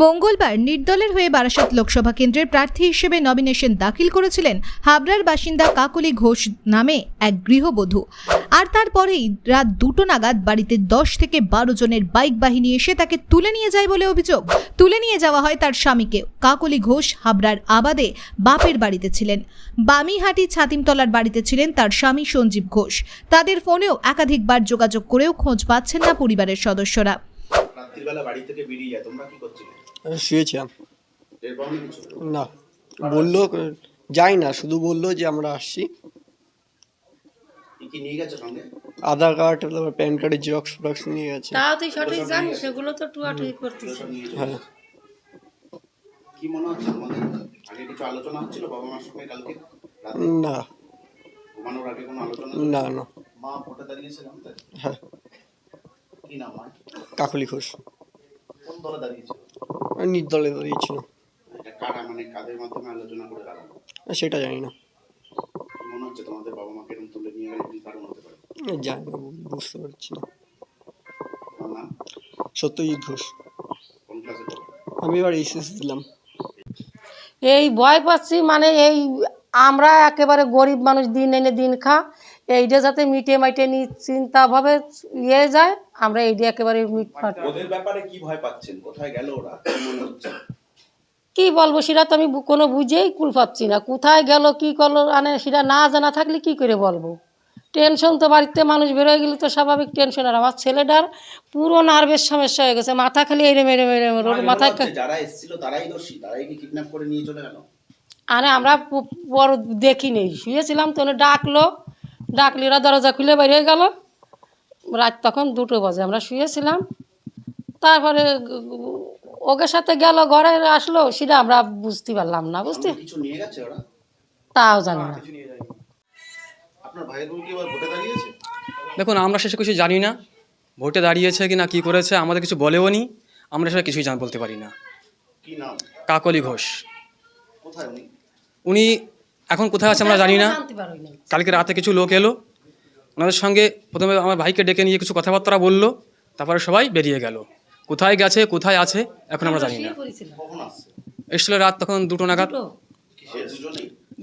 মঙ্গলবার নির্দলের হয়ে বারাসাত লোকসভা কেন্দ্রের প্রার্থী হিসেবে নমিনেশন দাখিল করেছিলেন হাবড়ার বাসিন্দা কাকলি ঘোষ নামে এক গৃহবধূ। আর তারপরেই রাত দুটো নাগাদ বাড়িতে দশ থেকে বারো জনের বাইক বাহিনী এসে তাকে তুলে নিয়ে যায় বলে অভিযোগ। তুলে নিয়ে যাওয়া হয় তার স্বামীকে। কাকলি ঘোষ হাবড়ার আবাদে বাপের বাড়িতে ছিলেন। বামিহাটি ছাতিমতলার বাড়িতে ছিলেন তার স্বামী সঞ্জীব ঘোষ। তাদের ফোনেও একাধিকবার যোগাযোগ করেও খোঁজ পাচ্ছেন না পরিবারের সদস্যরা। বাড়ি থেকে বেরিয়ে যায়, তোমরা কি করছিলে? শুয়েছিলাম না বলল যাই না শুধু বলল যে আমরা আসছি। আধার কার্ড তারপর প্যান কার্ডের জেরক্স ফেরক্স নিয়ে গেছে। তাও তুই সঠিক জানিস সেগুলো তো টুয়াটুই করতিস হ্যাঁ। কি মনে হচ্ছে তোমাদের? আগে কিছু আলোচনা হচ্ছিল বাবা মার সঙ্গে কালকে? রাতে? না। ঘুমানোর আগে কোনো আলোচনা না না। মা দাঁড়িয়েছিলাম তাই হ্যাঁ। কি নাম মা কাকলি ঘোষ। কোন দলে দাঁড়িয়েছে আমি নির্দলে দাঁড়িয়েছিল মানে সেটা জানি না। মনে হচ্ছে তোমাদের বাবা মাকে এরকম তুলে নিয়ে গেলে কারণ হতে পারে। জানি না বুঝতে পারছি না। সত্যজিৎ ঘোষ। আমি এবার এইচএস দিলাম। এই ভয় পাচ্ছি মানে এই আমরা একেবারে গরিব মানুষ দিন এনে দিন খা। এইটা যাতে মিটে মাইটে নি চিন্তাভাবে ইয়ে যায় আমরা এইটা একেবারে মিটমাট ওদের ব্যাপারে কি ভয় পাচ্ছেন? কোথায় গেল ওরা? কি হচ্ছে কি বলব সেটা তো আমি কোনো বুঝেই কুল পাচ্ছি না। কোথায় গেল কি করল মানে সেটা না জানা থাকলে কি করে বলব? টেনশন তো বাড়িতে মানুষ বেরোয় গেলে তো স্বাভাবিক টেনশন। আর আমার ছেলেটার পুরো নার্ভের সমস্যা হয়ে গেছে মাথা খালি এরম এরম এরম ওর মাথায় যারা এসেছিল তারাই দোষী তারাই কি কিডন্যাপ করে নিয়ে চলে গেল? আরে আমরা বড় দেখি নেই শুয়েছিলাম তো ডাকলো। ডাকলি ওরা দরজা খুলে বেরিয়ে গেল। রাত তখন দুটো বাজে আমরা শুয়েছিলাম। তারপরে ওকে সাথে গেল ঘরে আসলো। সেটা আমরা বুঝতে পারলাম না বুঝতে কিছু নিয়ে গেছে ওরা? তাও জানি না আপনার ভাইয়ের বোন কি এবার ভোটে দাঁড়িয়েছে? দেখুন আমরা শেষে কিছু জানি না। ভোটে দাঁড়িয়েছে কি না কী করেছে আমাদের কিছু বলেও নি। আমরা সেটা কিছুই জান বলতে পারি না। কাকলি ঘোষ। কোথায় উনি এখন কোথায় আছে আমরা জানি না। কালকে রাতে কিছু লোক এলো। ওনাদের সঙ্গে প্রথমে আমার ভাইকে ডেকে নিয়ে কিছু কথাবার্তা বলল। তারপরে সবাই বেরিয়ে গেল। কোথায় গেছে কোথায় আছে এখন আমরা জানি না। এসছিল রাত তখন দুটো নাগাদ।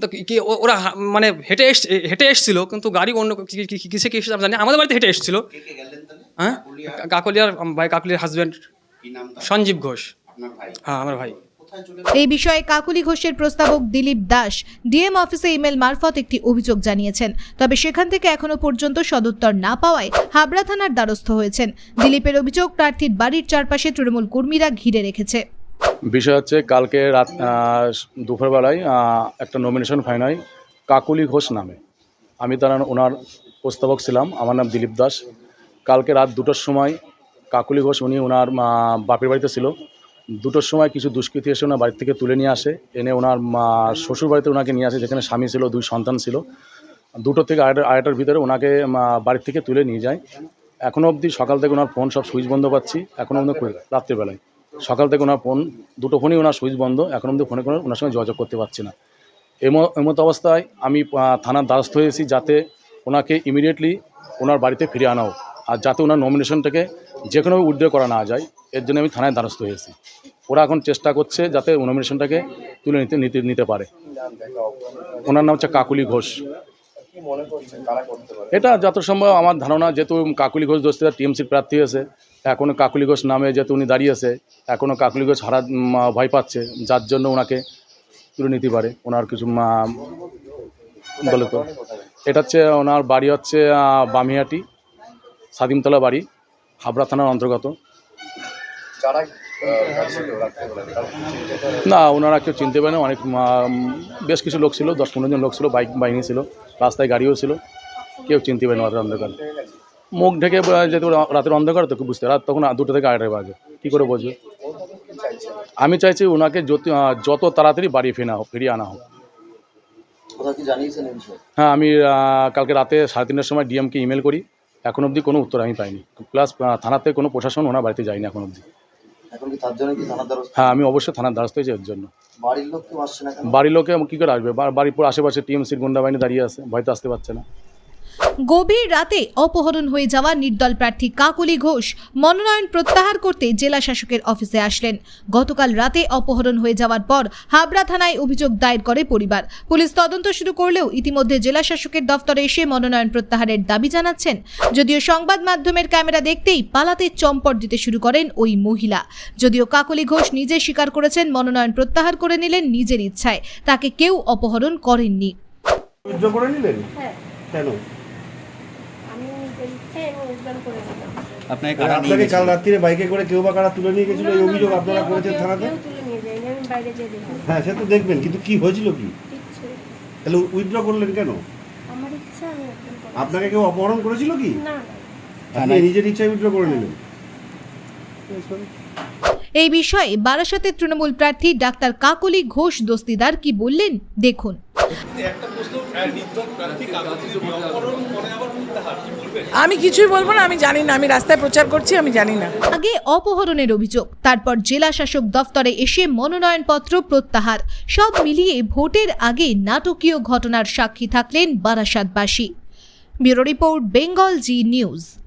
তো কি- কি ও- ওরা মানে হেঁটে এস হেঁটে এসছিল কিন্তু গাড়ি অন্য কি- কি- কি- কিসে কি এসেছে আমরা জানি না। আমাদের বাড়িতে হেঁটে এসছিল। কে কে গেলেন তাহলে? হ্যাঁ? কাকুলিয়া কাকলিয়ার ভাই কাকলিয়ার হাজব্যান্ড কি নাম তার? সঞ্জীব ঘোষ। হ্যাঁ আমার ভাই। এই বিষয়ে কাকুলি ঘোষের প্রস্তাবক দিলীপ দাস ডিএম অফিসে ইমেল মারফত একটি অভিযোগ জানিয়েছেন। তবে সেখান থেকে এখনও পর্যন্ত সদুত্তর না পাওয়ায় হাবড়া থানার দ্বারস্থ হয়েছেন। দিলীপের অভিযোগ প্রার্থীর বাড়ির চারপাশে তৃণমূল কর্মীরা ঘিরে রেখেছে। বিষয় হচ্ছে কালকে রাত আহ, দুপুরবেলায় একটা নমিনেশন ফাইন হয় কাকুলি ঘোষ নামে। আমি তার ওনার প্রস্তাবক ছিলাম আমার নাম দিলীপ দাস। কালকে রাত দুটোর সময় কাকুলি ঘোষ উনি ওনার বাপের বাড়িতে ছিল। দুটোর সময় কিছু দুষ্কৃতী এসে ওনার বাড়ি থেকে তুলে নিয়ে আসে। এনে ওনার মা- শ্বশুর বাড়িতে ওনাকে নিয়ে আসে যেখানে স্বামী ছিল দুই সন্তান ছিল। দুটো থেকে আড়াইটা আড়াইটার ভিতরে ওনাকে মা, বাড়ির থেকে তুলে নিয়ে যায়। এখনও অবধি সকাল থেকে ওনার ফোন সব সুইচ বন্ধ পাচ্ছি। এখনও অবধি রাত্রিবেলায়। সকাল থেকে ওনার ফোন দুটো ফোনই ওনার সুইচ বন্ধ। এখন অবধি ফোনে কোনো ওনার সঙ্গে যোগাযোগ করতে পারছি না। এম- এমতো অবস্থায় আমি থানার দ্বারস্থ হয়েছি যাতে ওনাকে ইমিডিয়েটলি ওনার বাড়িতে ফিরে আনা হোক। আর যাতে ওনার নমিনেশনটাকে যে কোনোভাবে উদ্ধার করা না যায়। এর জন্য আমি থানায় দ্বারস্থ হয়েছি। ওরা এখন চেষ্টা করছে যাতে নমিনেশনটাকে তুলে নিতে নিতে নিতে পারে। ওনার নাম হচ্ছে কাকুলি ঘোষ। এটা যত সম্ভব আমার ধারণা যেহেতু কাকুলি ঘোষ দোস্তিরা টিএমসির প্রার্থী হয়েছে এখনও কাকুলি ঘোষ নামে যেহেতু উনি দাঁড়িয়েছে এখনও কাকুলি ঘোষ হারা ভয় পাচ্ছে যার জন্য ওনাকে তুলে নিতে পারে। ওনার কিছু উম, বলে তো। এটা হচ্ছে ওনার বাড়ি হচ্ছে আহ, বামিয়াটি সাদিমতলা বাড়ি হাবড়া থানার অন্তর্গত। না। ওনারা কেউ চিনতে পারে না অনেক বেশ কিছু লোক ছিল দশ পনেরো জন লোক ছিল বাইক বাহিনী ছিল রাস্তায় গাড়িও ছিল। কেউ চিনতে পারে না রাতের অন্ধকার। মুখ ঢেকে যেহেতু রাতের অন্ধকার তো বুঝতে রাত তখন দুটো থেকে আড়াই বাজে। কী করে বুঝবে? আমি চাইছি ওনাকে যত যত তাড়াতাড়ি বাড়ি ফেরা হোক ফিরিয়ে আনা হোক। হ্যাঁ আমি কালকে রাতে সাড়ে তিনটার সময় ডিএমকে ইমেল করি। এখন অবধি কোনো উত্তর আমি পাইনি। প্লাস থানাতে কোনো প্রশাসন ওনার বাড়িতে যায়নি এখন অবধি। এখন কি তার জন্য কি থানার দ্বারস্থ? হ্যাঁ আমি অবশ্যই থানার দ্বারস্থ হয়েছি এর জন্য। বাড়ির লোক কেউ আসছে না কেন? বাড়ির লোকে কী করে আসবে? বা- বাড়ির পর আশেপাশে টিএমসির গুন্ডা বাহিনী দাঁড়িয়ে আছে ভয়তো আসতে পারছে না। গভীর রাতে অপহরণ হয়ে যাওয়া নির্দল প্রার্থী কাকলি ঘোষ মনোনয়ন প্রত্যাহার করতে জেলা শাসকের অফিসে আসলেন। গতকাল রাতে অপহরণ হয়ে যাওয়ার পর হাবড়া থানায় অভিযোগ দায়ের করে পরিবার। পুলিশ তদন্ত শুরু করলেও ইতিমধ্যে জেলা শাসকের দফতরে এসে মনোনয়ন প্রত্যাহারের দাবি জানাচ্ছেন। যদিও সংবাদ মাধ্যমের ক্যামেরা দেখতেই পালাতে চম্পট দিতে শুরু করেন ওই মহিলা। যদিও কাকলি ঘোষ নিজে স্বীকার করেছেন মনোনয়ন প্রত্যাহার করে নিলেন নিজের ইচ্ছায়। তাকে কেউ অপহরণ করেননি। করে নিলেন? হ্যাঁ। কেন আমি নিজের ইচ্ছে এবং উদ্যান করে দিলাম আপনাকে কারা নিয়ে আপনাকে কাল? রাত্রিরে বাইকে করে কেউ বা কারা তুলে নিয়ে গেছিল? এই অভিযোগ আপনারা করেছেন থানাতে? কেউ তুলে নিয়ে যায়নি আমি বাইরে যেয়ে দেখি হ্যাঁ সে তো দেখবেন কিন্তু কি হয়েছিল কি? তাহলে উইথড্র করলেন কেন? আমার ইচ্ছা আমি উদ্যান আপনাকে কেউ অপহরণ করেছিল কি? না না। আপনি নিজের ইচ্ছায় উইথড্র করে নিলেন। এই বিষয়ে বারাসাতের তৃণমূল প্রার্থী ডাক্তার কাকলি ঘোষ দস্তিদার কি বললেন? দেখুন। আমি কিছুই বলব না আমি জানি না আমি রাস্তায় প্রচার করছি আমি জানি না। আগে অপহরণের অভিযোগ তারপর জেলা শাসক দফতরে এসে মনোনয়নপত্র প্রত্যাহার সব মিলিয়ে ভোটের আগে নাটকীয় ঘটনার সাক্ষী থাকলেন বারাসাতবাসী। Bureau report Bengal Zee news.